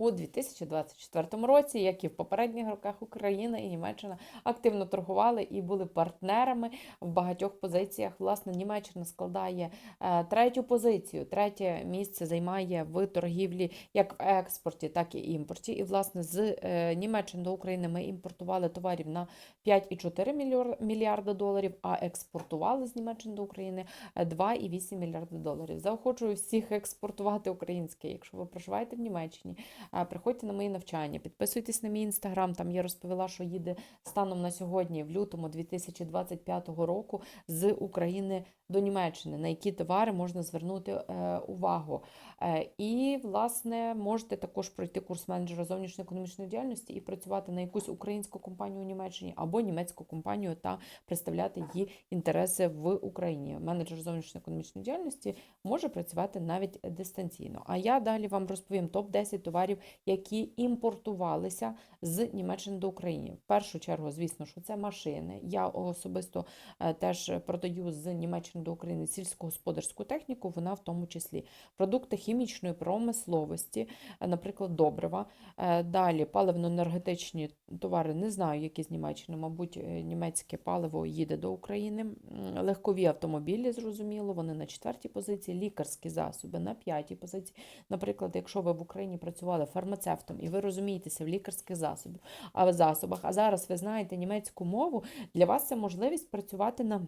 У 2024 році, як і в попередніх роках, Україна і Німеччина активно торгували і були партнерами в багатьох позиціях. Власне, Німеччина складає е, третю позицію. Третє місце займає в торгівлі як в експорті, так і імпорті. І власне з е, Німеччини до України ми імпортували товарів на 5,4 мільйор- мільярда доларів, а експортували з Німеччини до України е, 2,8 мільярда доларів. Заохочую всіх експортувати українське. Якщо ви проживаєте в Німеччині, е, приходьте на мої навчання, підписуйтесь на мій інстаграм. Там я розповіла, що їде станом на сьогодні, в лютому 2025 року, з України до Німеччини, на які товари можна звернути е, увагу. Е, і, власне, можете також пройти курс менеджера зовнішньої економічної діяльності і працювати на якусь українську компанію у Німеччині або німецьку компанію та представляти її інтереси в Україні. Менеджер зовнішньої економічної діяльності може працювати навіть дистанційно. А я далі вам розповім топ-10 товарів, які імпортувалися з Німеччини до України. В першу чергу, звісно, що це машини. Я особисто е, теж продаю з Німеччини до України сільськогосподарську техніку, вона в тому числі продукти хімічної промисловості, е, наприклад, добрива. Е, Далі паливно-енергетичні товари, не знаю, які з Німеччини, мабуть, німецьке паливо їде до України. Легкові автомобілі, зрозуміло, вони на четвертій позиції, лікарські засоби на п'ятій позиції. Наприклад, якщо ви в Україні працювали фармацевтом і ви розумієтеся в лікарських засобах, а засобах, а зараз ви знаєте німецьку мову, для вас це можливість працювати на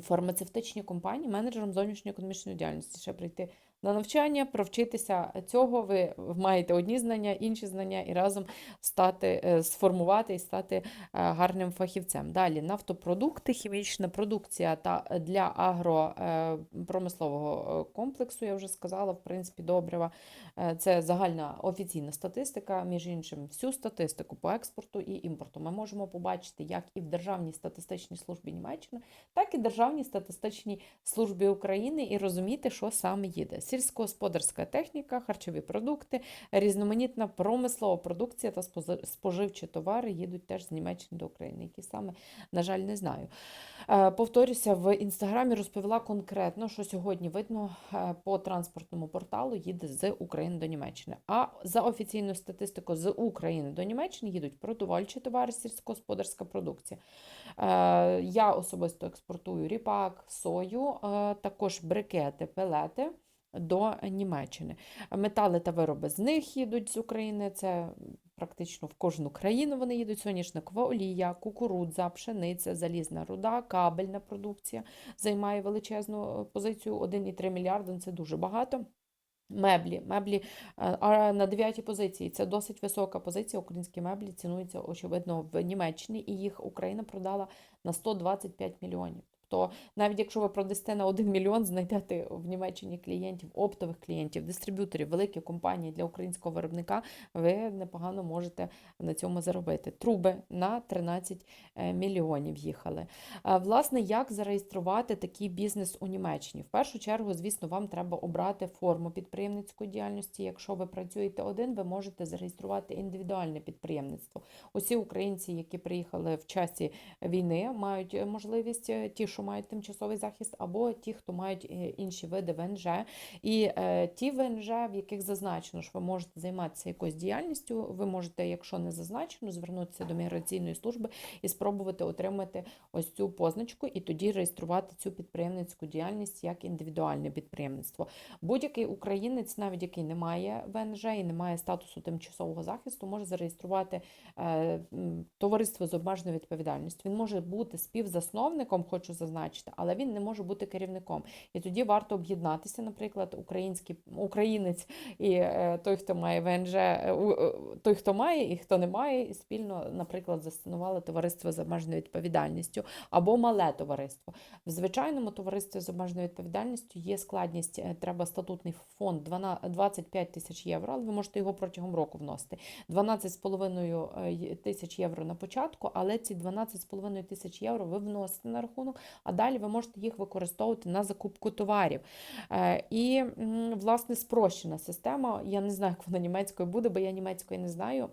фармацевтичній компанії менеджером зовнішньої економічної діяльності. Ще прийти на навчання, провчитися цього. Ви маєте одні знання, інші знання і разом стати, е, сформувати і стати е, гарним фахівцем. Далі нафтопродукти, хімічна продукція та для агропромислового е, комплексу, я вже сказала, в принципі, добрива. Це загальна офіційна статистика. Між іншим, всю статистику по експорту і імпорту ми можемо побачити як і в Державній статистичній службі Німеччини, так і Державній статистичній службі України, і розуміти, що саме їде. Сільськогосподарська техніка, харчові продукти, різноманітна промислова продукція та споживчі товари їдуть теж з Німеччини до України, які саме, на жаль, не знаю. Е, Повторюся, в інстаграмі розповіла конкретно, що сьогодні видно е, по транспортному порталу їде з України до Німеччини. А за офіційною статистикою з України до Німеччини їдуть продовольчі товари, сільськогосподарська продукція. Е, Я особисто експортую ріпак, сою, також брикети, пелети. До Німеччини. Метали та вироби з них їдуть з України. Це практично в кожну країну вони їдуть. Соняшникова олія, кукурудза, пшениця, залізна руда, кабельна продукція займає величезну е, позицію 1,3 мільярда. ну, Це дуже багато. Меблі, меблі е, а на дев'ятій позиції це досить висока позиція. Українські меблі цінуються очевидно в Німеччині, і їх Україна продала на 125 мільйонів. Тобто, навіть якщо ви продасте на 1 мільйон, знайдете в Німеччині клієнтів, оптових клієнтів, дистриб'юторів, великі компанії для українського виробника, ви непогано можете на цьому заробити. Труби на 13 е, мільйонів їхали. Е, Власне, як зареєструвати такий бізнес у Німеччині? В першу чергу, звісно, вам треба обрати форму підприємницької діяльності. Якщо ви працюєте один, ви можете зареєструвати індивідуальне підприємництво. Усі українці, які приїхали в часі війни, мають е, можливість ті, що мають тимчасовий захист, або ті, хто мають е, інші види ВНЖ. І е, ті ВНЖ, в яких зазначено, що ви можете займатися якоюсь діяльністю, ви можете, якщо не зазначено, звернутися до міграційної служби і спробувати отримати ось цю позначку, і тоді реєструвати цю підприємницьку діяльність як індивідуальне підприємництво. Будь-який українець, навіть який не має ВНЖ і не має статусу тимчасового захисту, може зареєструвати е, товариство з обмеженою відповідальністю. Він може бути співзасновником, хочу зазначити, але він не може бути керівником. І тоді варто об'єднатися, наприклад, український українець і е, той, хто має ВНЖ, е, е, той, хто має і хто не має, і спільно, наприклад, заснували товариство з обмеженою відповідальністю або мале товариство. В звичайному товаристві з обмеженою відповідальністю є складність, треба статутний фонд 12 25 тисяч євро, але ви можете його протягом року вносити. 12,5 е, є- тисяч євро на початку, але ці 12,5 тисяч євро ви вносите на рахунок, а далі ви можете їх використовувати на закупку товарів. Е, І, власне, спрощена система. Я не знаю, як вона німецькою буде, бо я німецької не знаю.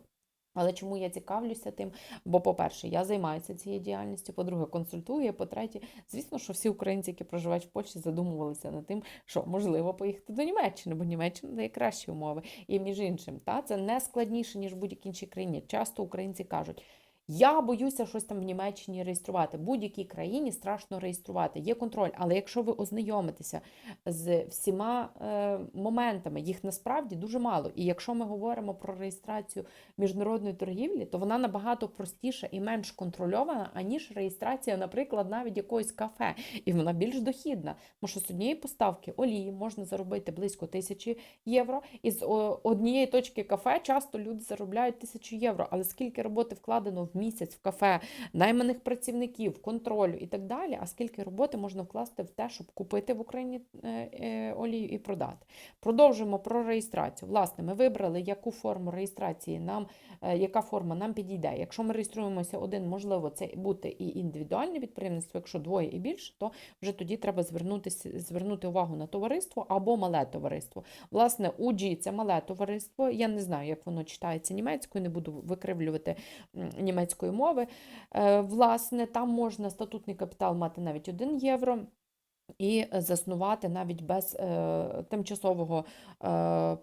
Але чому я цікавлюся тим? Бо, по-перше, я займаюся цією діяльністю, по-друге, консультую, по-третє, звісно, що всі українці, які проживають в Польщі, задумувалися над тим, що можливо поїхати до Німеччини, бо Німеччина дає кращі умови. І між іншим, та це не складніше, ніж в будь-якій іншій країні. Часто українці кажуть. Я боюся щось там в Німеччині реєструвати. Будь-якій країні страшно реєструвати. Є контроль, але якщо ви ознайомитеся з всіма е, моментами, їх насправді дуже мало. І якщо ми говоримо про реєстрацію міжнародної торгівлі, то вона набагато простіша і менш контрольована, аніж реєстрація, наприклад, навіть якогось кафе, і вона більш дохідна. Тому що з однієї поставки олії можна заробити близько тисячі євро, і з однієї точки кафе часто люди заробляють тисячу євро. Але скільки роботи вкладено в місяць в кафе, найманих працівників, контролю і так далі, а скільки роботи можна вкласти в те, щоб купити в Україні е, е, олію і продати. Продовжуємо про реєстрацію. Власне, ми вибрали, яку форму реєстрації нам, е, яка форма нам підійде. Якщо ми реєструємося один, можливо, це бути і індивідуальне підприємництво, якщо двоє і більше, то вже тоді треба звернутися, звернути увагу на товариство або мале товариство. Власне, UG – це мале товариство. Я не знаю, як воно читається німецькою, не буду викривлювати м, німецької мови. Е, Власне, там можна статутний капітал мати навіть 1 євро. І заснувати навіть без е, тимчасового е,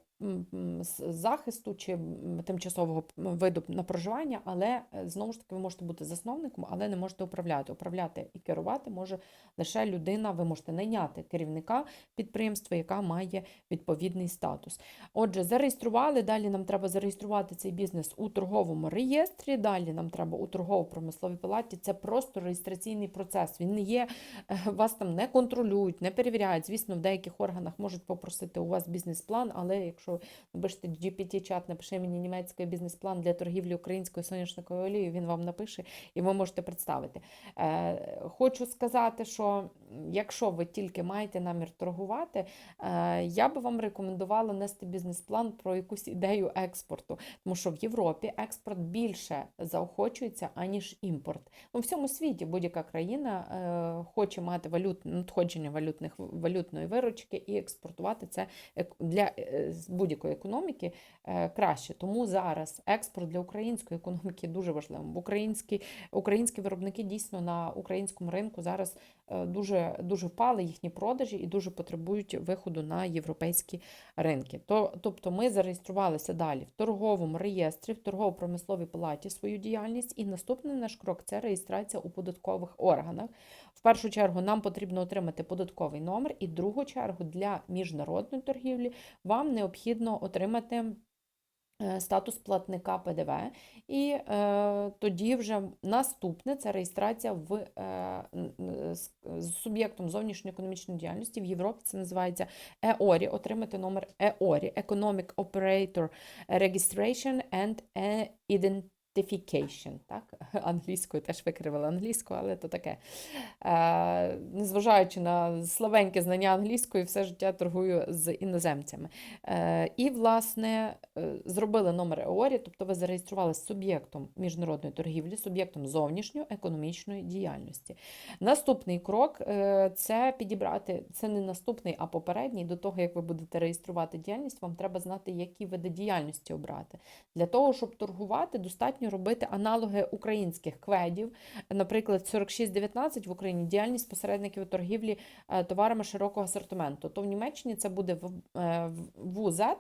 захисту чи тимчасового виду на проживання, але е, знову ж таки ви можете бути засновником, але не можете управляти. Управляти і керувати може лише людина. Ви можете найняти керівника підприємства, яка має відповідний статус. Отже, зареєстрували. Далі нам треба зареєструвати цей бізнес у торговому реєстрі. Далі нам треба у торгово-промисловій палаті. Це просто реєстраційний процес. Він не є, е, вас там не контролюють, не перевіряють. Звісно, в деяких органах можуть попросити у вас бізнес-план, але якщо напишете GPT-чат, напиши мені німецький бізнес-план для торгівлі українською соняшниковою олією, він вам напише і ви можете представити. Е, Хочу сказати, що якщо ви тільки маєте намір торгувати, е, я би вам рекомендувала нести бізнес-план про якусь ідею експорту, тому що в Європі експорт більше заохочується, аніж імпорт. В всьому світі будь-яка країна е, хоче мати валют, надходження валютних валютної виручки і експортувати це для будь-якої економіки е, краще. Тому зараз експорт для української економіки дуже важливим. Українські, українські виробники дійсно на українському ринку зараз е, дуже, дуже впали їхні продажі і дуже потребують виходу на європейські ринки. То, тобто ми зареєструвалися далі в торговому реєстрі, в торгово-промисловій палаті свою діяльність, і наступний наш крок це реєстрація у податкових органах. В першу чергу нам потрібно отримати податковий номер, і в другу чергу для міжнародної торгівлі вам необхідно отримати. е, Статус платника ПДВ, і е, тоді вже наступне це реєстрація в е, з, з суб'єктом зовнішньоекономічної діяльності в Європі. Це називається ЕОРІ, отримати номер ЕОРІ Economic Operator Registration and Identification. Так? Англійською теж викривила англійську, але то таке. Е, незважаючи на слабеньке знання англійської, все життя торгую з іноземцями. Е, і, власне, е, зробили номер ЕОРІ, тобто ви зареєстрували з суб'єктом міжнародної торгівлі, суб'єктом зовнішньої економічної діяльності. Наступний крок е, це підібрати, це не наступний, а попередній. До того, як ви будете реєструвати діяльність, вам треба знати, які види діяльності обрати. Для того, щоб торгувати, достатньо робити аналоги українських кведів. Наприклад, 4619 в Україні діяльність посередників у торгівлі е, товарами широкого асортименту. То в Німеччині це буде е, ВУЗ е,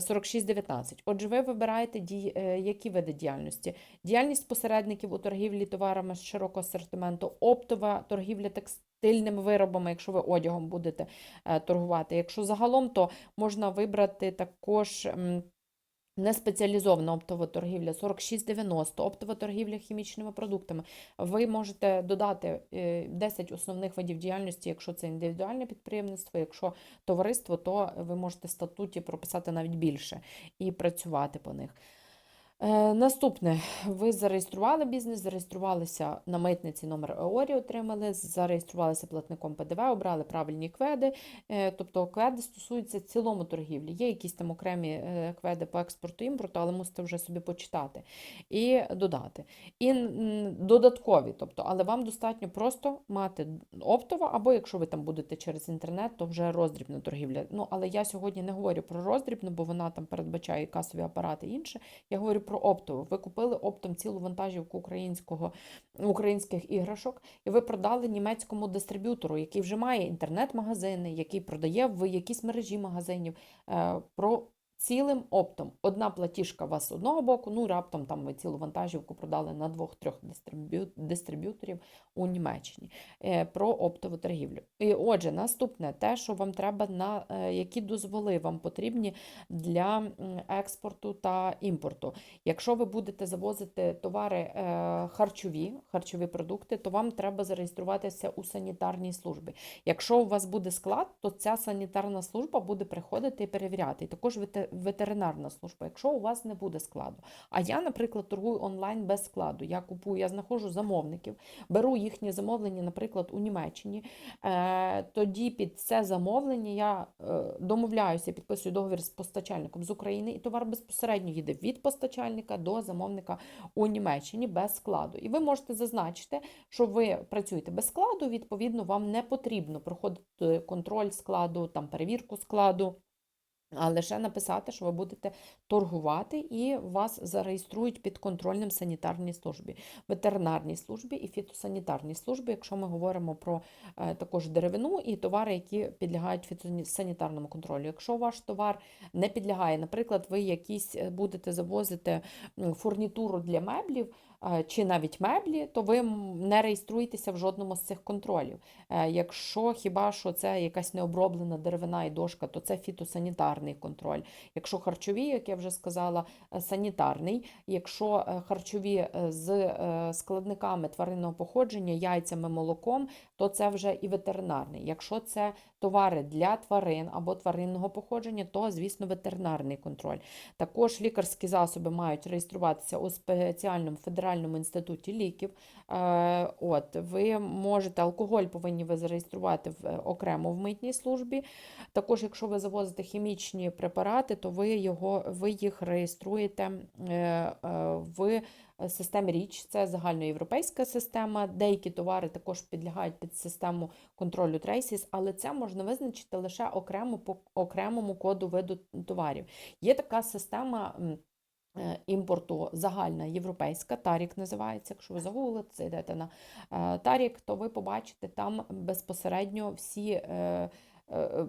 4619. Отже, ви вибираєте е, які види діяльності. Діяльність посередників у торгівлі товарами широкого асортименту, оптова торгівля текстильними виробами, якщо ви одягом будете е, торгувати. Якщо загалом, то можна вибрати також. Неспеціалізована оптова торгівля 4690, оптова торгівля хімічними продуктами. Ви можете додати е, 10 основних видів діяльності, якщо це індивідуальне підприємництво, якщо товариство, то ви можете в статуті прописати навіть більше і працювати по них. Е, Наступне, ви зареєстрували бізнес, зареєструвалися на митниці номер ЕОРІ, отримали, зареєструвалися платником ПДВ, обрали правильні кведи. Е, Тобто кведи стосуються цілому торгівлі. Є якісь там окремі е, кведи по експорту імпорту, але мусите вже собі почитати і додати. І додаткові, тобто, але вам достатньо просто мати оптово, або якщо ви там будете через інтернет, то вже роздрібна торгівля. Ну, але я сьогодні не говорю про роздрібну, бо вона там передбачає касові апарати і інше. Я говорю про оптову. Ви купили оптом цілу вантажівку українського, українських іграшок, і ви продали німецькому дистриб'ютору, який вже має інтернет-магазини, який продає в якійсь мережі магазинів. е, Про цілим оптом. Одна платіжка у вас з одного боку, ну раптом там ви цілу вантажівку продали на двох-трьох дистриб'ю- дистриб'юторів у Німеччині е, про оптову торгівлю. І отже, наступне те, що вам треба на е, які дозволи вам потрібні для експорту та імпорту. Якщо ви будете завозити товари е, харчові, харчові продукти, то вам треба зареєструватися у санітарній службі. Якщо у вас буде склад, то ця санітарна служба буде приходити і перевіряти. І також вете- ветеринарна служба, якщо у вас не буде складу. А я, наприклад, торгую онлайн без складу. Я купую, я знаходжу замовників, беру їхнє замовлення, наприклад, у Німеччині. Е, тоді під це замовлення я е, домовляюся, підписую договір з постачальником з України, і товар безпосередньо їде від постачальника до замовника у Німеччині без складу. І ви можете зазначити, що ви працюєте без складу, відповідно, вам не потрібно проходити контроль складу, там перевірку складу. А лише написати, що ви будете торгувати, і вас зареєструють під контрольним санітарній службі, ветеринарній службі і фітосанітарній службі, якщо ми говоримо про е, також деревину і товари, які підлягають фітосанітарному контролю. Якщо ваш товар не підлягає, наприклад, ви якісь е, будете завозити фурнітуру для меблів. Чи навіть меблі, то ви не реєструєтеся в жодному з цих контролів. Е, Якщо хіба що це якась необроблена деревина і дошка, то це фітосанітарний контроль. Якщо харчові, як я вже сказала, е, санітарний. Якщо е, харчові з складниками тваринного походження, яйцями, молоком, то це вже і ветеринарний. Якщо це товари для тварин або тваринного походження, то, звісно, ветеринарний контроль. Також лікарські засоби мають реєструватися у спеціальному федеральному інституті ліків. Е, От, ви можете алкоголь повинні ви зареєструвати в окремо в митній службі. Також, якщо ви завозите хімічні препарати, то ви його ви їх реєструєте е, е, в системі РІЧ. Це загальноєвропейська система. Деякі товари також підлягають під систему контролю Traces, але це можна визначити лише окремо по окремому коду виду товарів. Є така система. е, Імпорту загальна європейська, Тарік називається. Якщо ви загуглите, зайдете на е, Тарік, то ви побачите там безпосередньо всі е,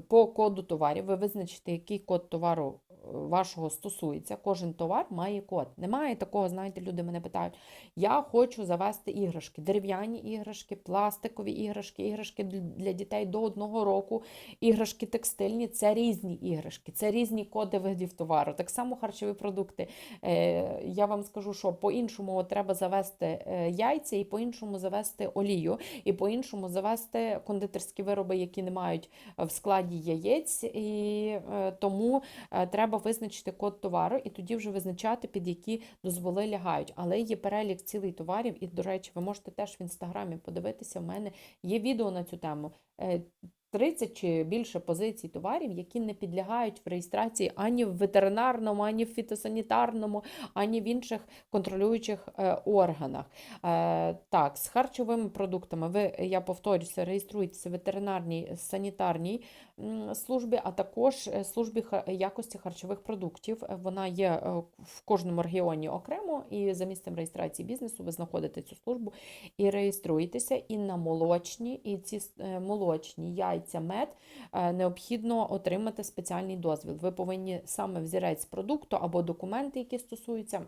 по коду товарів. Ви визначите, який код товару вашого стосується. Кожен товар має код. Немає такого, знаєте, люди мене питають: я хочу завести іграшки, дерев'яні іграшки, пластикові іграшки, іграшки для дітей до одного року, іграшки текстильні це різні іграшки, це різні коди видів товару. Так само харчові продукти. Е, Я вам скажу, що по-іншому треба завести е, яйця, і по-іншому завести олію, і по-іншому завести кондитерські вироби, які не мають в складі яєць, і е, тому е, треба визначити код товару, і тоді вже визначати, під які дозволи лягають. Але є перелік цілий товарів, і, до речі, ви можете теж в інстаграмі подивитися. У мене є відео на цю тему. Е, 30 чи більше позицій товарів, які не підлягають в реєстрації ані в ветеринарному, ані в фітосанітарному, ані в інших контролюючих е, органах. Е, так, з харчовими продуктами ви, я повторюся, реєструєтеся в ветеринарній санітарній службі, а також е, службі якості харчових продуктів. Вона є в кожному регіоні окремо, і за місцем реєстрації бізнесу ви знаходите цю службу і реєструєтеся. І на молочні, і ці молочні яйця, мед е, необхідно отримати спеціальний дозвіл. Ви повинні саме взірець продукту або документи, які стосуються.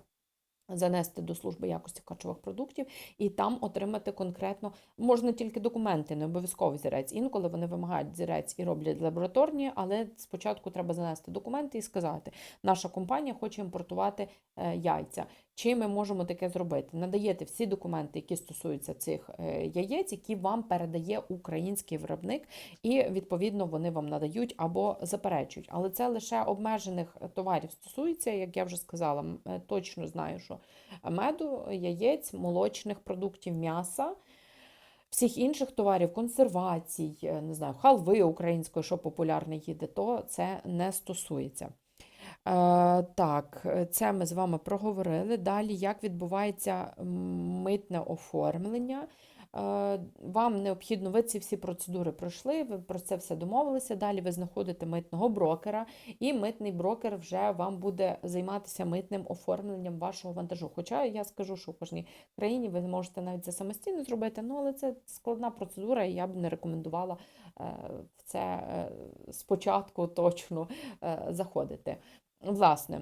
Занести до служби якості харчових продуктів і там отримати конкретно можна тільки документи, не обов'язково зірець. Інколи вони вимагають зірець і роблять лабораторні, але спочатку треба занести документи і сказати, наша компанія хоче імпортувати е, яйця. Чи ми можемо таке зробити? Надаєте всі документи, які стосуються цих е, яєць, які вам передає український виробник, і відповідно вони вам надають або заперечують. Але це лише обмежених товарів стосується, як я вже сказала, е, точно знаю, що меду, яєць, молочних продуктів, м'яса. Всіх інших товарів, консервацій, е, не знаю, халви української, що популярне їде, то це не стосується. Е, так, це ми з вами проговорили. Далі, як відбувається митне оформлення. Е, Вам необхідно, ви ці всі процедури пройшли, ви про це все домовилися. Далі ви знаходите митного брокера, і митний брокер вже вам буде займатися митним оформленням вашого вантажу. Хоча я скажу, що в кожній країні ви можете навіть це самостійно зробити, ну але це складна процедура, і я б не рекомендувала е, в це спочатку точно заходити. Власне.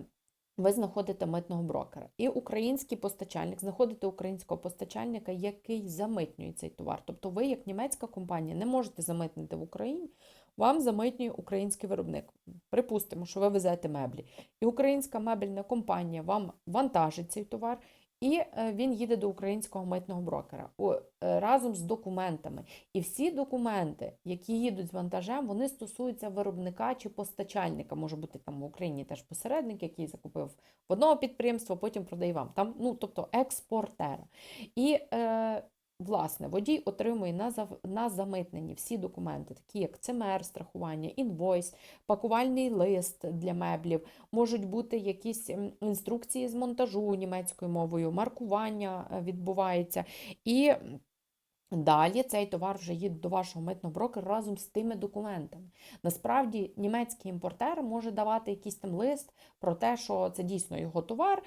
Ви знаходите митного брокера. І український постачальник, знаходите українського постачальника, який замитнює цей товар. Тобто ви, як німецька компанія, не можете замитнити в Україні, вам замитнює український виробник. Припустимо, що ви везете меблі. І українська мебельна компанія вам вантажить цей товар, і е, він їде до українського митного брокера е, разом з документами. І всі документи, які їдуть з вантажем, вони стосуються виробника чи постачальника. Може бути там в Україні теж посередник, який закупив в одного підприємства, потім продає вам. Там, ну, тобто експортера. І е, Власне, водій отримує на на замитненні всі документи, такі як ЦМР, страхування, інвойс, пакувальний лист для меблів, можуть бути якісь інструкції з монтажу німецькою мовою, маркування е, відбувається. І Далі цей товар вже їде до вашого митного брокера разом з тими документами. Насправді, німецький імпортер може давати якийсь там лист про те, що це дійсно його товар,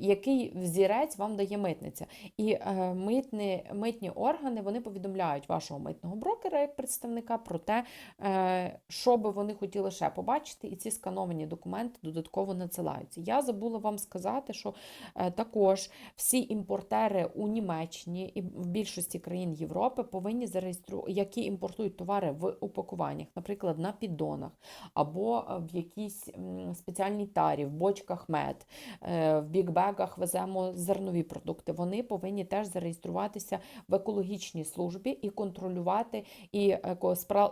який взірець вам дає митниця. І е, митні, митні органи вони повідомляють вашого митного брокера як представника про те, е, що би вони хотіли ще побачити, і ці скановані документи додатково надсилаються. Я забула вам сказати, що е, також всі імпортери у Німеччині і в більшості країн Європи повинні зареєструвати, які імпортують товари в упакуваннях, наприклад, на піддонах або в якійсь спеціальній тарі, в бочках мед. В бікбегах веземо зернові продукти. Вони повинні теж зареєструватися в екологічній службі і контролювати і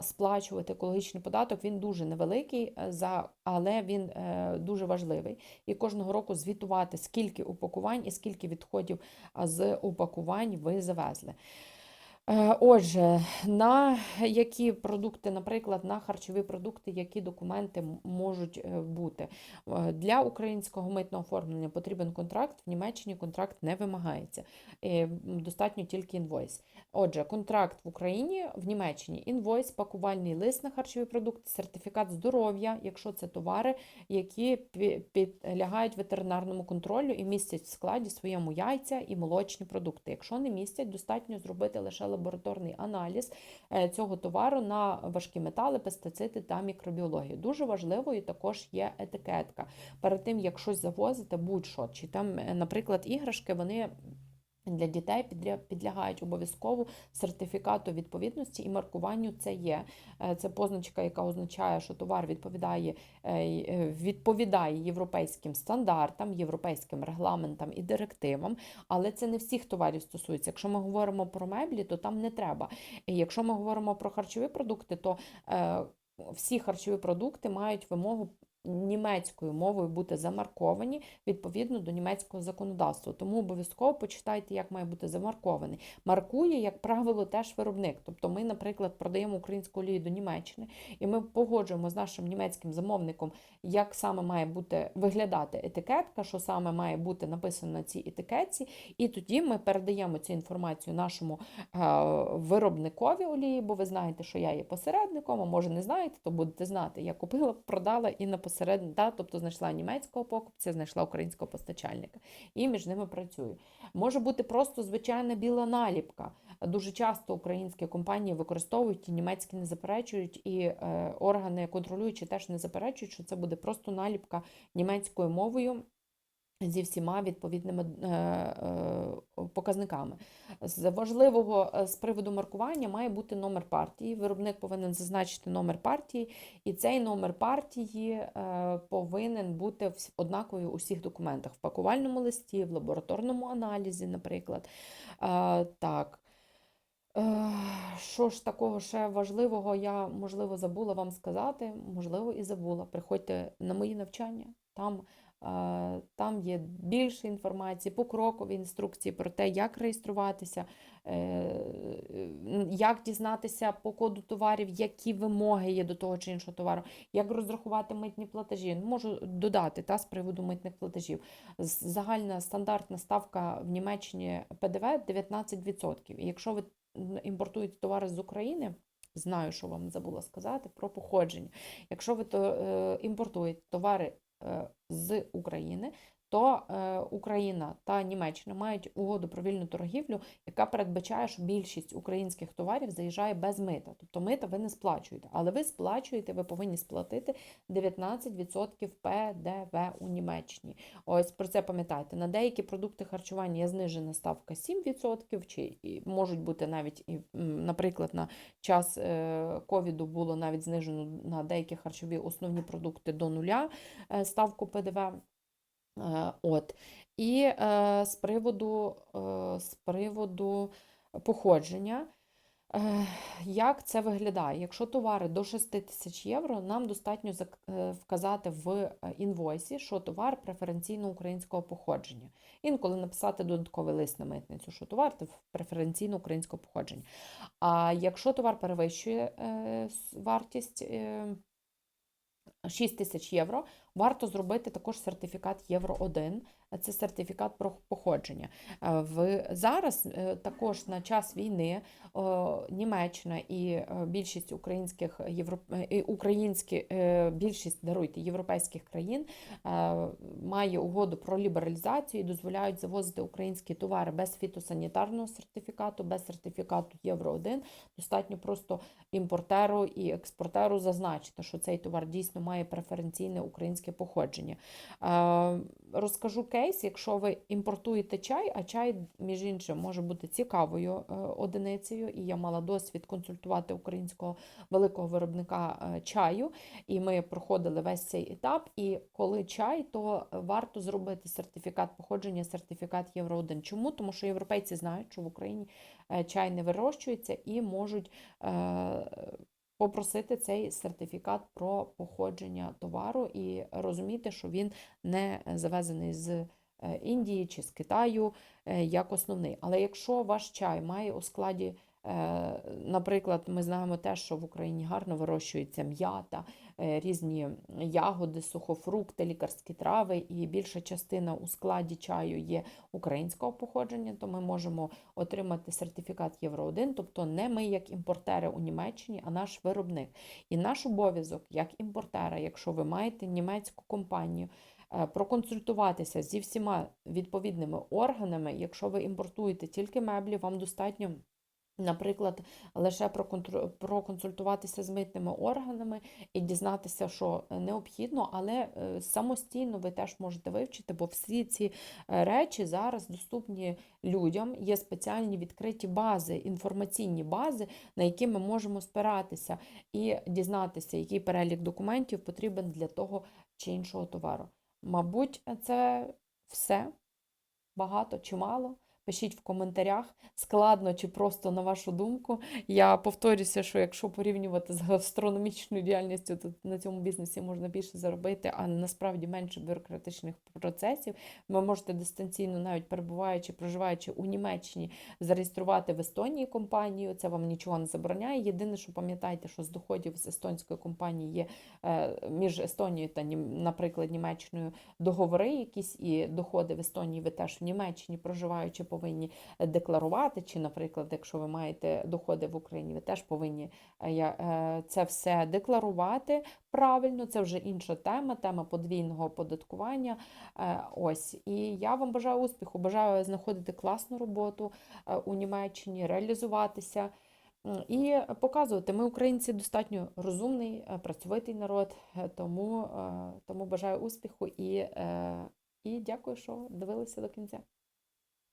сплачувати екологічний податок. Він дуже невеликий, е, але він е, дуже важливий. І кожного року звітувати, скільки упакувань і скільки відходів з упакувань ви завезли. Е, Отже, на які продукти, наприклад, на харчові продукти, які документи можуть е, бути? Е, Для українського митного оформлення потрібен контракт, в Німеччині контракт не вимагається. Достатньо тільки інвойс. Отже, контракт в Україні, в Німеччині інвойс, пакувальний лист на харчові продукти, сертифікат здоров'я, якщо це товари, які підлягають ветеринарному контролю і містять в складі своєму яйця і молочні продукти. Якщо не містять, достатньо зробити лише лабораторний аналіз е, цього товару на важкі метали, пестициди та мікробіологію. Дуже важливою також є етикетка. Перед тим, як щось завозити, будь-що, чи там, е, наприклад, іграшки, вони. Для дітей підля- підлягають обов'язково сертифікату відповідності і маркуванню це є. Е, Це позначка, яка означає, що товар відповідає, е, е, відповідає європейським стандартам, європейським регламентам і директивам, але це не всіх товарів стосується. Якщо ми говоримо про меблі, то там не треба. І Якщо ми говоримо про харчові продукти, то всі харчові продукти мають вимогу німецькою мовою бути замарковані відповідно до німецького законодавства. Тому обов'язково почитайте, як має бути замаркований. Маркує, як правило, теж виробник. Тобто ми, наприклад, продаємо українську олію до Німеччини, і ми погоджуємо з нашим німецьким замовником, як саме має бути виглядати етикетка, що саме має бути написано на цій етикетці, і тоді ми передаємо цю інформацію нашому е, виробникові олії, бо ви знаєте, що я є посередником, а може не знаєте, то будете знати. Я купила, продала і на посередника, да, тобто знайшла німецького покупця, знайшла українського постачальника і між ними працюю. Може бути просто звичайна біла наліпка. Дуже часто українські компанії використовують і німецькі не заперечують, і е, органи контролюючі теж не заперечують, що це буде просто наліпка німецькою мовою. Зі всіма відповідними е, е, показниками. З важливого е, з приводу маркування має бути номер партії. Виробник повинен зазначити номер партії, і цей номер партії повинен бути однаковий у всіх документах: в пакувальному листі, в лабораторному аналізі, наприклад. Так. Що ж такого ще важливого, я, можливо, забула вам сказати, можливо, і забула. Приходьте на мої навчання. Там Там є більше інформації, покрокові інструкції про те, як реєструватися, е, як дізнатися по коду товарів, які вимоги є до того чи іншого товару, як розрахувати митні платежі. Ну, Можу додати та, з приводу митних платежів. Загальна стандартна ставка в Німеччині ПДВ 19%. І якщо ви імпортуєте товари з України, знаю, що вам забула сказати про походження. Якщо ви то, е, імпортуєте товари е, з України, то е, Україна та Німеччина мають угоду про вільну торгівлю, яка передбачає, що більшість українських товарів заїжджає без мита. Тобто мита ви не сплачуєте, але ви сплачуєте, ви повинні сплатити 19% ПДВ у Німеччині. Ось про це пам'ятайте. На деякі продукти харчування є знижена ставка 7%, чи можуть бути навіть, і, наприклад, на час е, ковіду було навіть знижено на деякі харчові основні продукти до нуля е, ставку ПДВ. Е, От. І е, з приводу, е, з приводу походження, е, як це виглядає? Якщо товари до 6 тисяч євро, нам достатньо е, вказати в інвойсі, що товар преференційно українського походження. Інколи написати додатковий лист на митницю, що товар преференційно українського походження. А якщо товар перевищує е, вартість е, 6 тисяч євро, варто зробити також сертифікат Євро 1. Це сертифікат про походження. Е, В зараз е, також на час війни Німеччина і е, більшість українських е, українські е, більшість даруйте європейських країн е, має угоду про лібералізацію і дозволяють завозити українські товари без фітосанітарного сертифікату, без сертифікату Євро 1 Достатньо просто імпортеру і експортеру зазначити, що цей товар дійсно має преференційне українське походження. Е, Розкажу кейс, якщо ви імпортуєте чай, а чай, між іншим, може бути цікавою е, одиницею, і я мала досвід консультувати українського великого виробника е, чаю, і ми проходили весь цей етап. І коли чай, то варто зробити сертифікат походження, сертифікат Євро 1. Чому? Тому що європейці знають, що в Україні е, чай не вирощується і можуть попросити цей сертифікат про походження товару і розуміти, що він не завезений з е, Індії чи з Китаю е, як основний. Але якщо ваш чай має у складі, е, наприклад, ми знаємо те, що в Україні гарно вирощується м'ята, різні ягоди, сухофрукти, лікарські трави, і більша частина у складі чаю є українського походження, то ми можемо отримати сертифікат Євро 1, тобто не ми як імпортери у Німеччині, а наш виробник. І наш обов'язок як імпортера, якщо ви маєте німецьку компанію, е, проконсультуватися зі всіма відповідними органами, якщо ви імпортуєте тільки меблі, вам достатньо. Наприклад, лише проконсультуватися з митними органами і дізнатися, що необхідно, але е, самостійно ви теж можете вивчити, бо всі ці е, речі зараз доступні людям. Є спеціальні відкриті бази, інформаційні бази, на які ми можемо спиратися і дізнатися, який перелік документів потрібен для того чи іншого товару. Мабуть, це все багато чи мало. Пишіть в коментарях, складно чи просто на вашу думку. Я повторюся, що якщо порівнювати з гастрономічною діяльністю, то на цьому бізнесі можна більше заробити, а насправді менше бюрократичних процесів. Ви можете дистанційно, навіть перебуваючи, проживаючи у Німеччині, зареєструвати в Естонії компанію. Це вам нічого не забороняє. Єдине, що пам'ятайте, що з доходів з естонської компанії є е, між Естонією та, наприклад, Німеччиною договори якісь і доходи в Естонії ви теж в Німеччині проживаючи повинні декларувати. Чи, наприклад, якщо ви маєте доходи в Україні, ви теж повинні е, е, це все декларувати правильно. Це вже інша тема, тема подвійного оподаткування. Е, Ось і я вам бажаю успіху, бажаю знаходити класну роботу е, у Німеччині, реалізуватися. І показувати, ми, українці, достатньо розумний, е, працьовитий народ, е, тому, е, тому бажаю успіху і, е, і дякую, що дивилися до кінця.